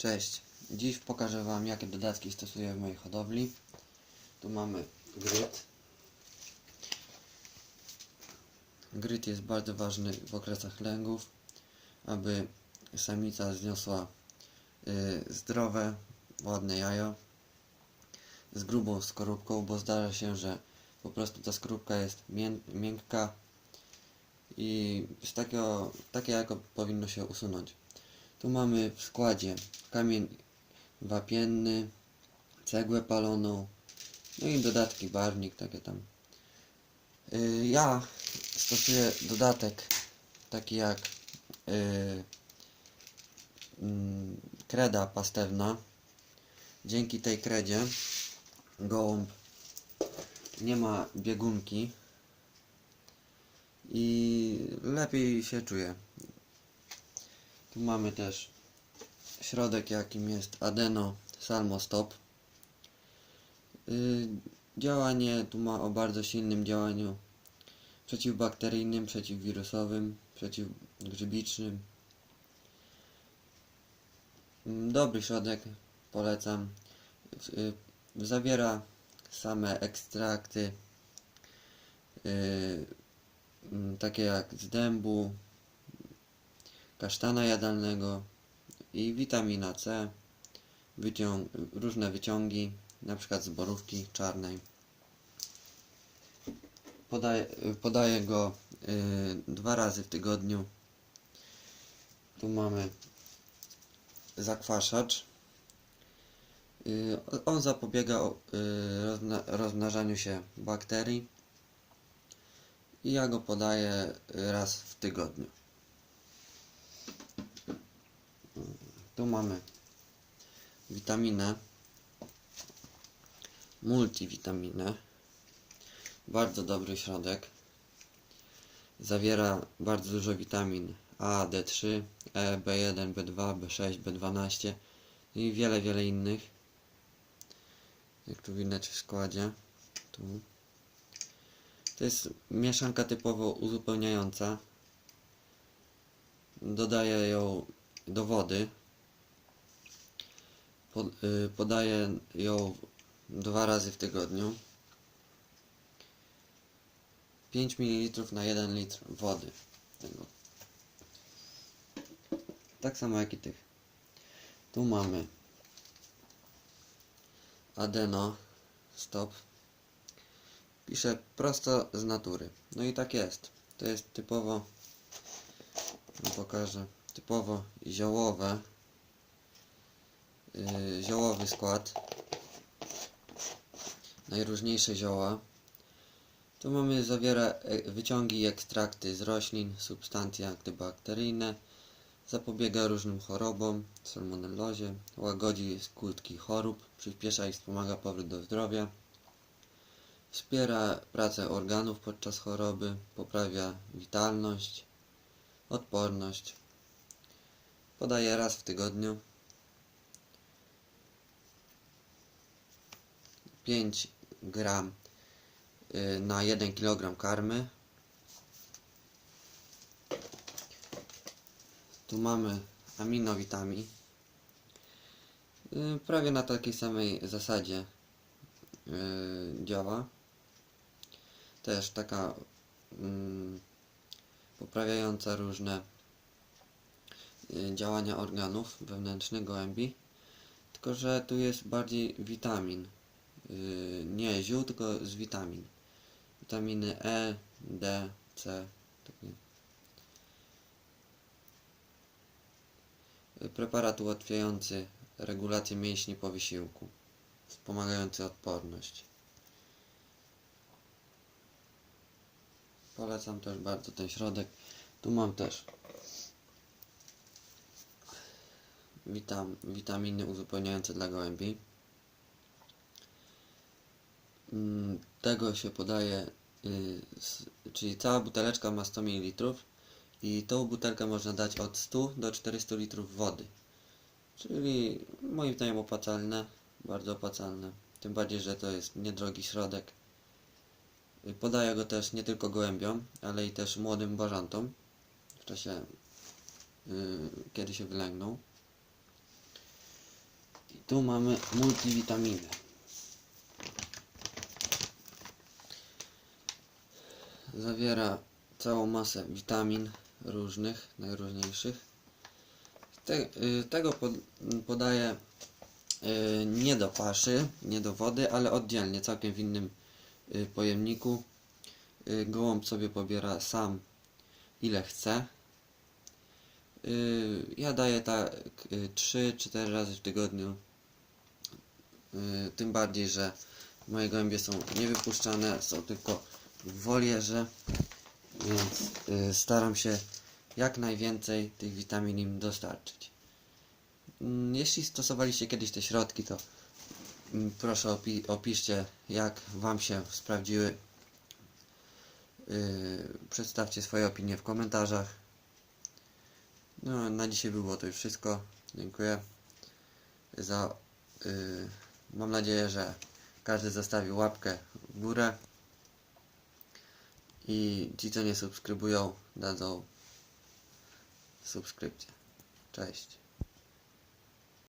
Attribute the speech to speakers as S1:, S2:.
S1: Cześć, dziś pokażę Wam jakie dodatki stosuję w mojej hodowli. Tu mamy gryt. Gryt jest bardzo ważny w okresach lęgów, aby samica zniosła y, zdrowe, ładne jajo z grubą skorupką, bo zdarza się, że po prostu ta skorupka jest mię miękka i z takiego, takie jajko powinno się usunąć. Tu mamy w składzie kamień wapienny, cegłę paloną, no i dodatki barwnik, takie tam. Y, Ja stosuję dodatek taki jak y, mm, kreda pastewna. Dzięki tej kredzie gołąb nie ma biegunki i lepiej się czuje. Tu mamy też środek jakim jest Adeno Salmostop. Yy, działanie tu ma o bardzo silnym działaniu przeciwbakteryjnym, przeciwwirusowym, przeciwgrzybicznym. Mm, Dobry środek, polecam. Yy, Zawiera same ekstrakty yy, mm, takie jak z dębu, kasztana jadalnego i witamina C, wyciąg, różne wyciągi, na przykład z borówki czarnej. Podaję, podaję go y, dwa razy w tygodniu. Tu mamy zakwaszacz. Y, on zapobiega y, rozmna, rozmnażaniu się bakterii i ja go podaję raz w tygodniu. Tu mamy witaminę, multivitaminę. Bardzo dobry środek. Zawiera bardzo dużo witamin A, D3, E, B1, B2, B6, B12 i wiele, wiele innych. Jak tu widać w składzie. Tu. To jest mieszanka typowo uzupełniająca. Dodaję ją do wody. Y, podaję ją dwa razy w tygodniu. 5 ml na 1 litr wody. Tego. Tak samo jak i tych. Tu mamy Adeno Stop. Piszę prosto z natury. No i tak jest. To jest typowo, no pokażę, typowo ziołowe, yy, ziołowy skład. Najróżniejsze zioła. Tu mamy zawiera e, wyciągi i ekstrakty z roślin, substancje antybakteryjne, zapobiega różnym chorobom, salmonellozie, łagodzi skutki chorób, przyspiesza i wspomaga powrót do zdrowia, wspiera pracę organów podczas choroby, poprawia witalność, odporność. Podaję raz w tygodniu. 5 gram y, na 1 kg karmy. Tu mamy aminowitamin. Y, Prawie na takiej samej zasadzie y, działa. Też taka mm, poprawiająca różne działania organów wewnętrznych gołębi. Tylko, że tu jest bardziej witamin. Y, nie ziół, tylko z witamin. Witaminy E, D, C. Takie. Preparat ułatwiający regulację mięśni po wysiłku. Wspomagający odporność. Polecam też bardzo ten środek. Tu mam też witam, witaminy uzupełniające dla gołębi. Mm, Tego się podaje, y, czyli cała buteleczka ma 100 ml i tą butelkę można dać od 100 do 400 litrów wody. Czyli moim zdaniem opłacalne, bardzo opłacalne. Tym bardziej, że to jest niedrogi środek. Y, Podaję go też nie tylko gołębiom, ale i też młodym bażantom w czasie y, kiedy się wylęgną. Tu mamy multivitaminy. Zawiera całą masę witamin różnych, najróżniejszych. Te, y, tego pod, podaję y, nie do paszy, nie do wody, ale oddzielnie, całkiem w innym y, pojemniku. Gołąb sobie pobiera sam ile chce. Ja daję tak 3-4 razy w tygodniu. Tym bardziej, że moje gołębie są niewypuszczane, są tylko w wolierze, więc y, staram się jak najwięcej tych witamin im dostarczyć. Mm, Jeśli stosowaliście kiedyś te środki, to mm, proszę opi- opiszcie jak Wam się sprawdziły. Yy, przedstawcie swoje opinie w komentarzach. No, na dzisiaj było to już wszystko. Dziękuję za. Yy, mam nadzieję, że każdy zostawił łapkę w górę. I ci, co nie subskrybują, dadzą subskrypcję. Cześć.